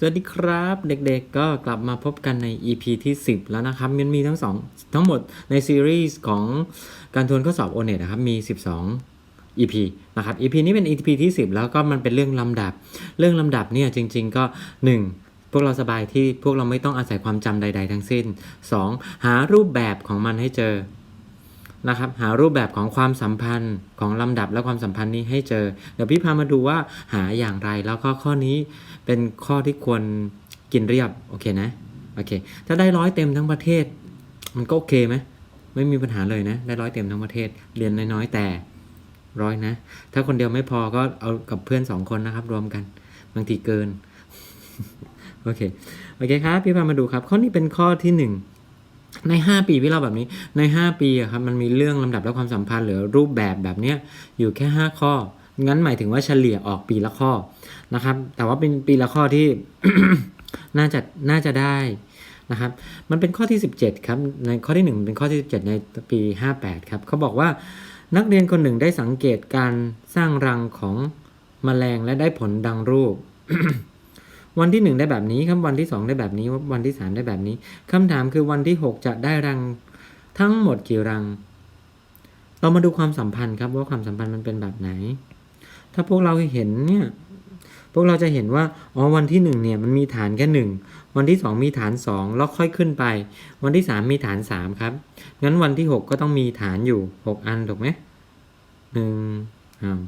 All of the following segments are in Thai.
สวัสดีครับเด็กๆก็กลับมาพบกันใน EP ที่ 10 แล้วนะครับมันมีทั้งสองทั้งหมดในซีรีส์ของการทวนข้อสอบ o n e t นะครับมี 12 EP นะครับ EP นี้เป็น EP ที่ 10 แล้วก็มันเป็นเรื่องลำดับ เรื่องลำดับเนี่ยจริง ๆ ก็ 1. พวกเราสบายที่พวกเราไม่ต้องอาศัยความจำใด ๆ ทั้งสิ้น 2. หารูปแบบของมันให้เจอ นะครับหารูปแบบของความสัมพันธ์ของลำดับและความสัมพันธ์นี้ให้เจอ เดี๋ยวพี่พามาดูว่าหาอย่างไรแล้วก็ข้อนี้เป็นข้อที่ควรกินเรียบโอเคนะโอเคถ้าได้ร้อยเต็มทั้งประเทศ มันก็โอเคไหมไม่มีปัญหาเลยนะ ได้ร้อยเต็มทั้งประเทศเรียนน้อยๆแต่ร้อยนะ ถ้าคนเดียวไม่พอก็เอากับเพื่อนสองคนนะครับ รวมกันบางทีเกินโอเคโอเคครับ พี่พามาดูครับ ข้อนี้เป็นข้อที่หนึ่ง ใน 5 ปีพี่เล่าแบบนี้ใน 5 ปีอะครับมันมีเรื่องลำดับและความสัมพันธ์หรือรูปแบบแบบเนี้ยอยู่แค่ 5 ข้อ งั้นหมายถึงว่าเฉลี่ยออกปีละข้อนะครับ แต่ว่าเป็นปีละข้อที่น่าจะน่าจะได้นะครับ มันเป็นข้อที่ 17 ครับ ในข้อที่ 1 เป็นข้อที่ 17 ในปี 58 ครับเขาบอกว่านักเรียนคนหนึ่งได้สังเกตการสร้างรังของแมลงและได้ผลดังรูป วันที่ 1 ได้แบบนี้ครับวันที่ 2 ได้แบบนี้วันที่ 3 ได้แบบนี้คำถามคือวันที่ 6 จะได้รังทั้งหมดกี่รัง เรามาดูความสัมพันธ์ครับว่าความสัมพันธ์มันเป็นแบบไหน ถ้าพวกเราเห็นเนี่ยพวกเราจะเห็นว่าอ๋อวันที่1เนี่ยมันมีฐานแค่หนึ่งวันที่ 2 มีฐาน 2 แล้วค่อยขึ้นไป วันที่ 3 มีฐาน 3 ครับ งั้นวันที่ 6 ก็ต้องมีฐานอยู่ 6 อันถูกไหมหนึ่งอ้าว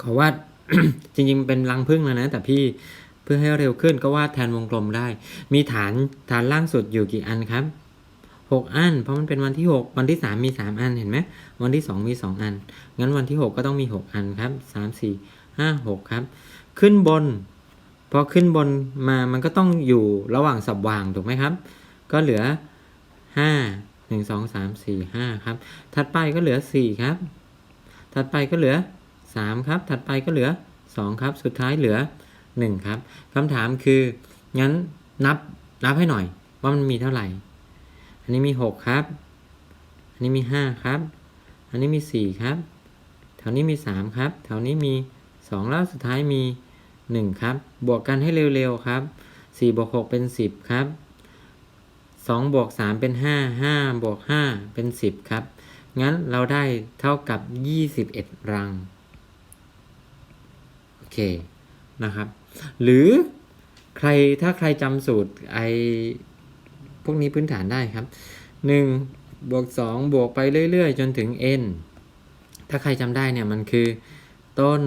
ขอวาด จริงๆเป็นรังพึ่งแล้วนะ แต่พี่เพื่อให้เร็วขึ้นก็วาดแทนวงกลมได้ มีฐานฐานล่างสุดอยู่กี่อันครับหกอัน เพราะมันเป็นวันที่หกวันที่สามมีสามอันเห็นไหมวันที่สองมีสองอัน งั้นวันที่หกก็ต้องมีหกอันครับสามสี่ห้าหกครับ ขึ้นบน พอขึ้นบนมามันก็ต้องอยู่ระหว่างสับวางถูกไหมครับ ก็เหลือห้าหนึ่งสองสามสี่ห้าครับ ถัดไปก็เหลือสี่ครับ ถัดไปก็เหลือ 3 ครับ ถัดไปก็เหลือ 2 ครับ สุดท้ายเหลือ 1 ครับคำถามคืองั้นนับนับให้หน่อย ว่ามันมีเท่าไหร่ อันนี้มี 6 ครับ อันนี้มี 5 ครับ อันนี้มี 4 ครับ แถวนี้มี 3 ครับ แถวนี้มี 2 แล้วสุดท้ายมี 1 ครับ บวกกันให้เร็วๆครับ 4 บวก 6 เป็น 10 ครับ 2 บวก 3 เป็น 5 5 บวก 5 เป็น 10 ครับ งั้นเราได้เท่ากับ 21 รัง เคนะครับ หรือใครถ้าใครจำสูตรไอพวกนี้พื้นฐานได้ครับ 1 บวก 2 บวกไปเรื่อยๆ จนถึง n ถ้าใครจำได้เนี่ยมันคือต้น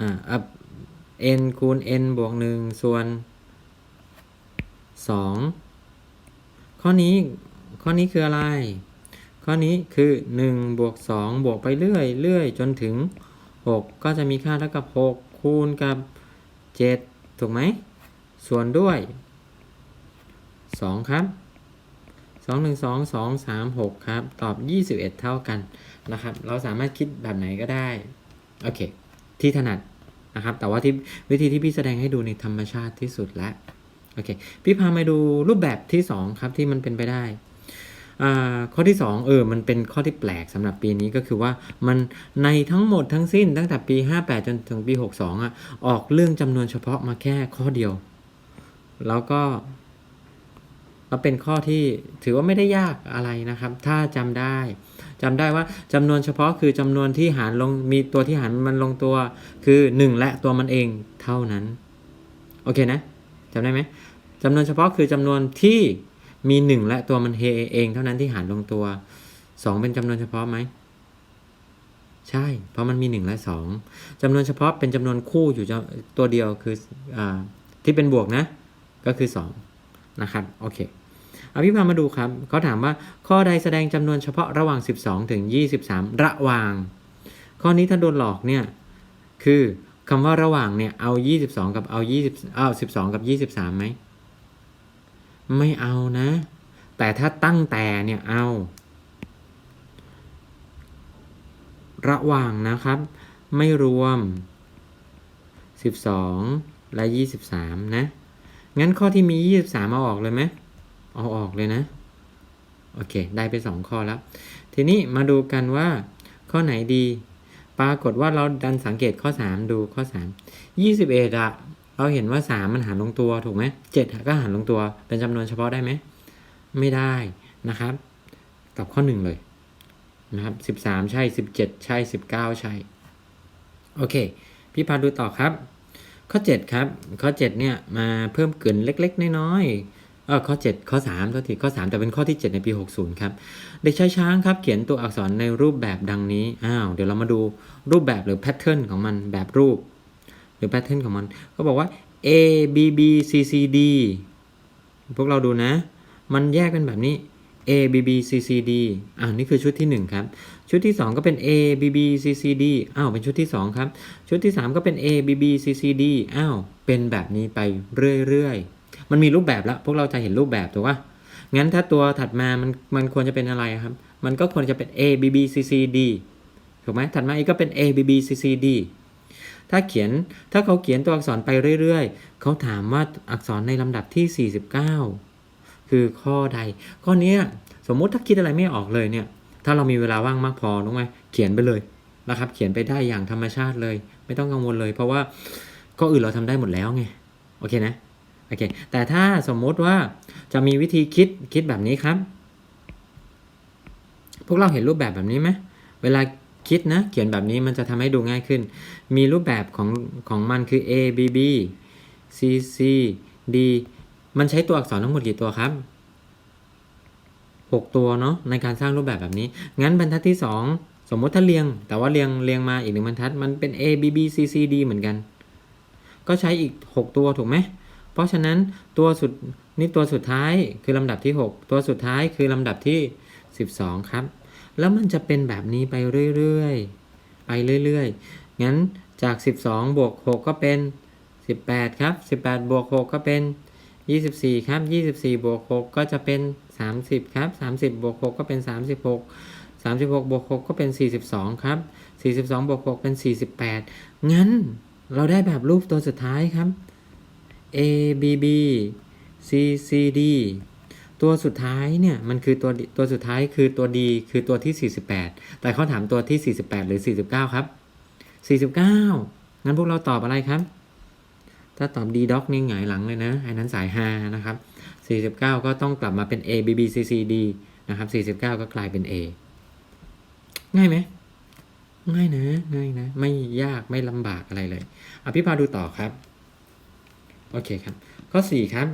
อ่าอ n คูณ n บวก 1 ส่วน 2 ข้อนี้ข้อนี้คืออะไร ข้อนี้คือ 1 บวก 2 บวกไปเรื่อยเรื่อยจนถึง 6 ก็จะมีค่าเท่ากับ 6 คูณกับ 7 ถูกไหม ส่วนด้วย 2 ครับ 2 1 2 2 3 6 ครับ ตอบ 21 เท่ากันนะครับ เราสามารถคิดแบบไหนก็ได้ โอเค ที่ถนัดนะครับ แต่ว่าที่วิธีที่พี่แสดงให้ดูในธรรมชาติที่สุดแล้ว โอเค พี่พามาดูรูปแบบที่ 2 ครับที่มันเป็นไปได้ ข้อที่2เออมันเป็นข้อที่แปลกสำหรับปีนี้ก็คือว่ามันในทั้งหมดทั้งสิ้นตั้งแต่ปี 58 จนถึงปี 62อะออกเรื่องจำนวนเฉพาะมาแค่ข้อเดียว แล้วก็แล้วเป็นข้อที่ถือว่าไม่ได้ยากอะไรนะครับ ถ้าจำได้จำได้ว่าจำนวนเฉพาะคือจำนวนที่หารลงมีตัวที่หารมันลงตัวคือ 1 และตัวมันเองเท่านั้น โอเคนะจำได้ไหมจำนวนเฉพาะคือจำนวนที่ มี 1 และตัวมันเเองเท่านั้นที่หารลงตัว 2 เป็นจำนวนเฉพาะไหม ใช่ เพราะมันมี 1 และ 2จำนวนเฉพาะเป็นจำนวนคู่อยู่ตัวเดียวคืออที่เป็นบวกนะ ก็คือ 2 นะครับ โอเคเอาพี่พามาดูครับเขาถามว่าข้อใดแสดงจำนวนเฉพาะระหว่าง 12 ถึง 23 ระหว่าง ข้อนี้ถ้าโดนหลอกเนี่ย คือคำว่าระหว่างเนี่ยเอา 22 กับเอา20เอา12 กับ 23ไหม ไม่เอานะ แต่ถ้าตั้งแต่เนี่ยเอา ระหว่างนะครับ ไม่รวม 12 และ 23 นะ งั้นข้อที่มี 23 เอาออกเลยไหมเอาออกเลยนะ โอเค ได้ไป 2 ข้อแล้ว ทีนี้มาดูกันว่า ข้อไหนดี ปรากฏว่าเราดันสังเกตข้อ 3 ดูข้อ 3 21อะ เราเห็นว่า3มันหารลงตัวถูกไหมเจ็ดก็หารลงตัวเป็นจำนวนเฉพาะได้ไหม ไม่ได้นะครับ ตอบข้อ1เลยนะครับ13ใช่17ใช่19ใช่ โอเค พี่พาดูต่อครับ ข้อ7ครับ ข้อ7เนี่ยมาเพิ่มเกินเล็ก ๆ น้อยๆเออข้อ 7 ข้อ3ตัวทีข้อ 3 แต่เป็นข้อที่ 7 ในปี 60 ครับ เด็กชายช้างครับเขียนตัวอักษรในรูปแบบดังนี้ อ้าว เดี๋ยวเรามาดูรูปแบบหรือแพทเทิร์นของมันแบบรูป รือแพทเทิร์นของมัน ก็บอกว่า A B B C C D พวกเราดูนะ มันแยกเป็นแบบนี้ A B B C C D อ่านี่คือชุดที่ 1 ครับ ชุดที่ 2 ก็เป็น A B B C C D อ้าวเป็นชุดที่ 2 ครับ ชุดที่ 3 ก็เป็น A B B C C D อ้าวเป็นแบบนี้ไปเรื่อยๆ มันมีรูปแบบแล้ว พวกเราจะเห็นรูปแบบถูกปะงั้นถ้าตัวถัดมา มันมันควรจะเป็นอะไรครับ มันก็ควรจะเป็น A B B C C D ถูกไหมถัดมาอีกก็เป็น A B B C C D ถ้าเขียนถ้าเขาเขียนตัวอักษรไปเรื่อยๆ เขาถามว่าอักษรในลำดับที่ 49 คือข้อใด ข้อนี้สมมุติถ้าคิดอะไรไม่ออกเลยเนี่ย ถ้าเรามีเวลาว่างมากพอรู้ไหมเขียนไปเลยนะครับ เขียนไปได้อย่างธรรมชาติเลย ไม่ต้องกังวลเลย เพราะว่าข้ออื่นเราทำได้หมดแล้วไง โอเคนะ โอเค แต่ถ้าสมมุติว่าจะมีวิธีคิดคิดแบบนี้ครับ พวกเราเห็นรูปแบบแบบนี้ไหมเวลา คิดนะ เขียนแบบนี้มันจะทำให้ดูง่ายขึ้น มีรูปแบบของของมันคือ A B B C C D มันใช้ตัวอักษรทั้งหมดกี่ตัวครับ 6 ตัวเนาะในการสร้างรูปแบบแบบนี้ งั้นบรรทัดที่ 2 สมมติถ้าเรียง แต่ว่าเรียงเรียงมาอีกหนึ่งบรรทัด มันเป็น A B B C C D เหมือนกัน ก็ใช้อีก 6 ตัวถูกไหม เพราะฉะนั้นตัวสุดนี่ตัวสุดท้ายคือลำดับที่ 6 ตัวสุดท้ายคือลำดับที่ 12 ครับ แล้วมันจะเป็นแบบนี้ไปเรื่อยๆ ไปเรื่อยๆ งั้นจาก 12 บวก 6 ก็เป็น 18 ครับ 18 บวก 6 ก็เป็น 24 ครับ 24 บวก 6 ก็จะเป็น 30 ครับ 30 บวก 6 ก็เป็น 36 36 บวก 6 ก็เป็น 42 ครับ 42 บวก 6 เป็น 48 งั้นเราได้แบบรูปตัวสุดท้ายครับ A B B C C D ตัวสุดท้ายเนี่ยมันคือตัวตัวสุดท้ายคือตัว D คือตัวที่ 48 แต่เขาถามตัวที่ 48 หรือ 49 ครับ 49 งั้นพวกเราตอบอะไรครับ ถ้าตอบ D doc นี่หงายหลังเลยนะไอ้นั้นสาย5นะครับ 49 ก็ต้องกลับมาเป็น A B B C C D นะครับ 49 ก็กลายเป็น A ง่ายไหมง่ายนะง่ายนะ ไม่ยากไม่ลำบากอะไรเลยอภิพาดูต่อครับ โอเคครับ ข้อ 4 ครับ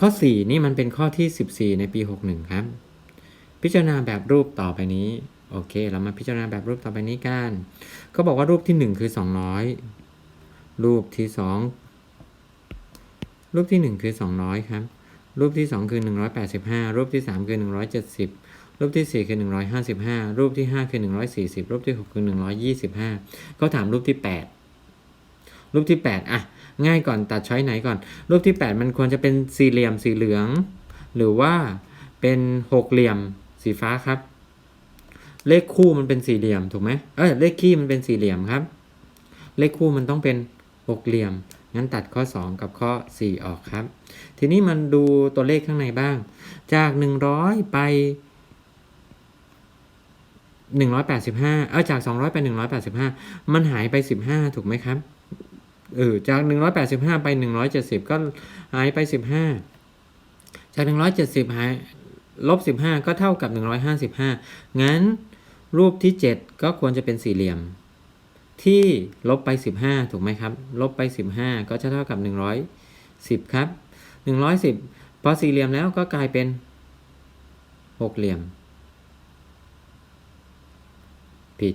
ข้อ 4 นี่มันเป็นข้อที่ 14 ในปี 61 ครับ พิจารณาแบบรูปต่อไปนี้ โอเค เรามาพิจารณาแบบรูปต่อไปนี้กันเขาบอกว่ารูปที่ 1 คือ 200 รูปที่ 2 รูปที่ 1 คือ 200 ครับ รูปที่ 2 คือ 185 รูปที่ 3 คือ 170 รูปที่ 4 คือ 155 รูปที่ 5 คือ 140 รูปที่ 6 คือ 125 เขาถามรูปที่ 8 รูปที่ 8 อะ ง่ายก่อนตัดช้อยไหนก่อน รูปที่ 8 มันควรจะเป็นสี่เหลี่ยมสีเหลือง หรือว่าเป็นหกเหลี่ยมสีฟ้าครับ เลขคู่มันเป็นสี่เหลี่ยมถูกไหมเออเลขคี่มันเป็นสี่เหลี่ยมครับ เลขคู่มันต้องเป็นหกเหลี่ยมงั้นตัดข้อ 2 กับข้อ 4 ออกครับ ทีนี้มันดูตัวเลขข้างในบ้าง จาก 100 ไป 185 เออจาก 200 ไป 185 มันหายไป 15 ถูกไหมครับ เออจาก 185 ไป 170 ก็หายไป 15 จาก 170 หายลบ 15 ก็เท่ากับ 155 งั้นรูปที่ 7 ก็ควรจะเป็นสี่เหลี่ยม ที่ลบไป 15 ถูกไหมครับ ลบไป 15 ก็จะเท่ากับ 110 ครับ 110 พอสี่เหลี่ยมแล้วก็กลายเป็นหกเหลี่ยม ผิด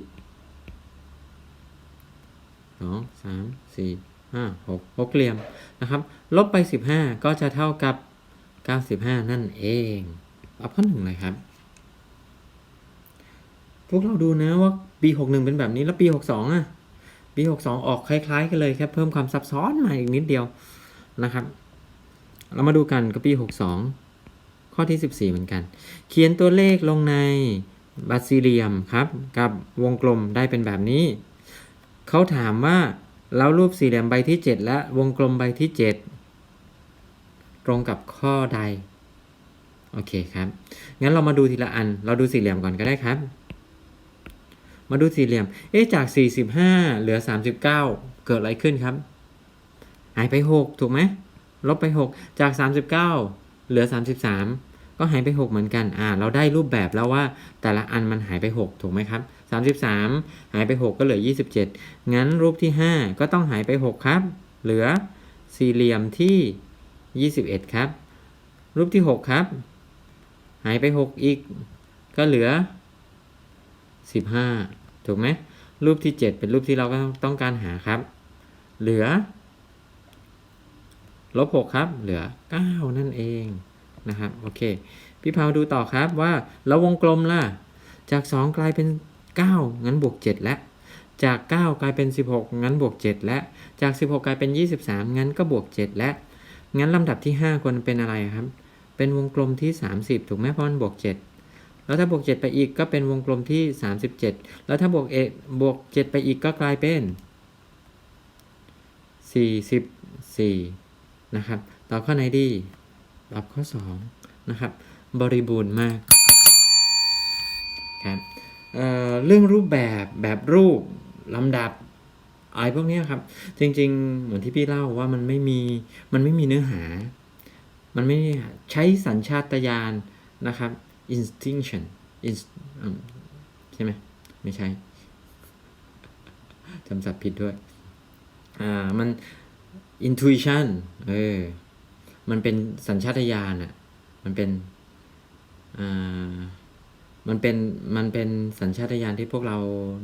ส องสามสี่ห้าหกหกเหลี่ยมนะครับ ลบไป15ก็จะเท่ากับ95นั่นเองเอาข้อหนึ่งเลยครับ พวกเราดูนะว่าปี61เป็นแบบนี้แล้วปี62อะปี62ออกคล้ายๆกันเลยแค่เพิ่มความซับซ้อนมาอีกนิดเดียวนะครับ เรามาดูกันก็ปี62ข้อที่ 14 เหมือนกัน เขียนตัวเลขลงในบัตรสี่เหลี่ยมครับ กับวงกลมได้เป็นแบบนี้ เขาถามว่าแล้วรูปสี่เหลี่ยมใบที่ 7 และวงกลมใบที่ 7 ตรงกับข้อใด โอเคครับ งั้นเรามาดูทีละอัน เราดูสี่เหลี่ยมก่อนก็ได้ครับ มาดูสี่เหลี่ยม เอ๊ะจาก 45 เหลือ 39 เกิดอะไรขึ้นครับ หายไป 6 ถูกไหม ลบไป 6 จาก 39 เหลือ 33 ก็หายไป 6 เหมือนกัน อ่า เราได้รูปแบบแล้วว่าแต่ละอันมันหายไป 6 ถูกไหมครับ 33 หายไป 6 ก็เหลือ 27 งั้นรูปที่ 5 ก็ต้องหายไป 6 ครับ เหลือสี่เหลี่ยมที่ 21 ครับ รูปที่ 6 ครับ หายไป 6 อีก ก็เหลือ 15 ถูกไหมรูปที่ 7 เป็นรูปที่เราก็ต้องการหาครับ เหลือลบ6ครับ เหลือ 9 นั่นเองนะครับ โอเค พี่พาวดูต่อครับว่า แล้ววงกลมล่ะ จาก 2 กลายเป็น 9 งั้นบวก 7 แล้วจาก 9 กลายเป็น 16 งั้นบวก 7 แล้วจาก 16 กลายเป็น 23 งั้นก็บวก 7 แล้วงั้นลำดับที่ 5 ควรเป็นอะไรครับ เป็นวงกลมที่ 30 ถูกไหมเพราะมันบวก 7 แล้วถ้าบวก 7 ไปอีกก็เป็นวงกลมที่ 37 แล้วถ้าบวกเอบวก 7 ไปอีกก็กลายเป็น 44 นะครับ ตอบข้อไหนดี ตอบข้อ 2 นะครับ บริบูรณ์มากครับ เรื่องรูปแบบแบบรูปลำดับอะไรพวกนี้ครับ จริง ๆ เหมือนที่พี่เล่าว่ามันไม่มีมันไม่มีเนื้อหา มันไม่ใช้สัญชาตญาณนะครับ instinction inst ใช่ไหมไม่ใช่จำศัพท์ผิดด้วย อ่า มัน intuition เออ มันเป็นสัญชาตญาณอะมันเป็น อ่า มันเป็นมันเป็นสัญชาตญาณที่พวกเรา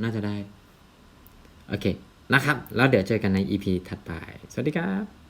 น่าจะได้ โอเคนะครับ แล้วเดี๋ยวเจอกันใน EP ถัดไป สวัสดีครับ